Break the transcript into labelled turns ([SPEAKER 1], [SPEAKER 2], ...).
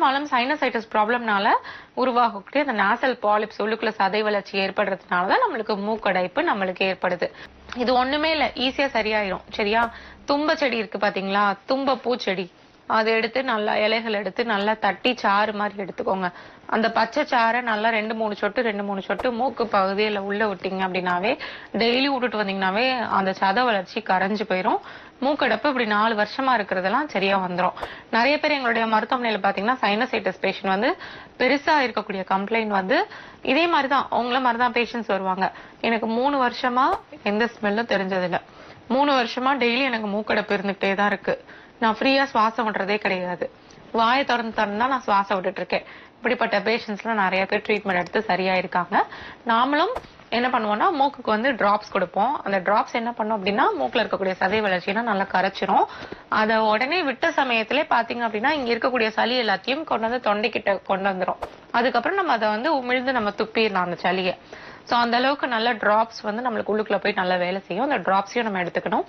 [SPEAKER 1] பெரும்பாலும் சைனசைட்டிஸ் ப்ராப்ளம்னால உருவாகக்கூடிய அந்த நாசல் பாலிப்ஸ் உள்ளுக்குள்ள சதை வளர்ச்சி ஏற்படுறதுனால தான் நம்மளுக்கு மூக்கடைப்பு நம்மளுக்கு ஏற்படுது. இது ஒண்ணுமே இல்ல ஈஸியா சரியாயிரும். சரியா? தும்ப செடி இருக்கு பாத்தீங்களா? தும்ப பூச்செடி அதை எடுத்து நல்லா இலைகள் எடுத்து நல்லா தட்டி சாறு மாதிரி எடுத்துக்கோங்க. அந்த பச்சை சாறை நல்லா ரெண்டு மூணு சொட்டு ரெண்டு மூணு சொட்டு மூக்கு பகுதியில் உள்ள விட்டீங்க அப்படின்னாவே டெய்லி விட்டுட்டு வந்தீங்கன்னாவே அந்த சத வளர்ச்சி கரைஞ்சு போயிடும் மூக்கடைப்பு இப்படி நாலு வருஷமா இருக்கிறதெல்லாம் சரியா வந்துடும் நிறைய பேர் எங்களுடைய மருத்துவமனையில பாத்தீங்கன்னா சைனசைட்டிஸ் பேஷண்ட் வந்து பெருசா இருக்கக்கூடிய கம்ப்ளைண்ட் வந்து இதே மாதிரிதான். உங்கள மாதிரிதான் பேஷண்ட்ஸ் வருவாங்க. எனக்கு மூணு வருஷமா எந்த ஸ்மெல்லும் தெரிஞ்சதில்லை. மூணு வருஷமா டெய்லி எனக்கு மூக்கடைப்பு இருந்துகிட்டே தான் இருக்கு. நான் ஃப்ரீயா சுவாசம் விடுறதே கிடையாது. வாயை திறந்து திறந்து தான் நான் சுவாசம் விட்டுட்டு இருக்கேன் இப்படிப்பட்ட பேஷண்ட்ஸ்லாம் நிறைய பேர் ட்ரீட்மெண்ட் எடுத்து சரியாயிருக்காங்க. நாமளும் என்ன பண்ணுவோம்னா மூக்குக்கு வந்து டிராப்ஸ் கொடுப்போம். அந்த டிராப்ஸ் என்ன பண்ணோம் அப்படின்னா மூக்குல இருக்கக்கூடிய சதை வளர்ச்சியெல்லாம் நல்லா கரைச்சிரும். அதை உடனே விட்ட சமயத்திலே பாத்தீங்க அப்படின்னா இங்க இருக்கக்கூடிய சளி எல்லாத்தையும் கொண்டு வந்து தொண்டைக்கிட்ட கொண்டு வந்துரும். அதுக்கப்புறம் நம்ம அதை வந்து உமிழ்ந்து நம்ம துப்பிடலாம் அந்த சளியை. ஸோ அந்த அளவுக்கு நல்ல டிராப்ஸ் வந்து நம்மளுக்கு உள்ளுக்குள்ள போய் நல்லா வேலை செய்யும். அந்த டிராப்ஸையும் நம்ம எடுத்துக்கணும்.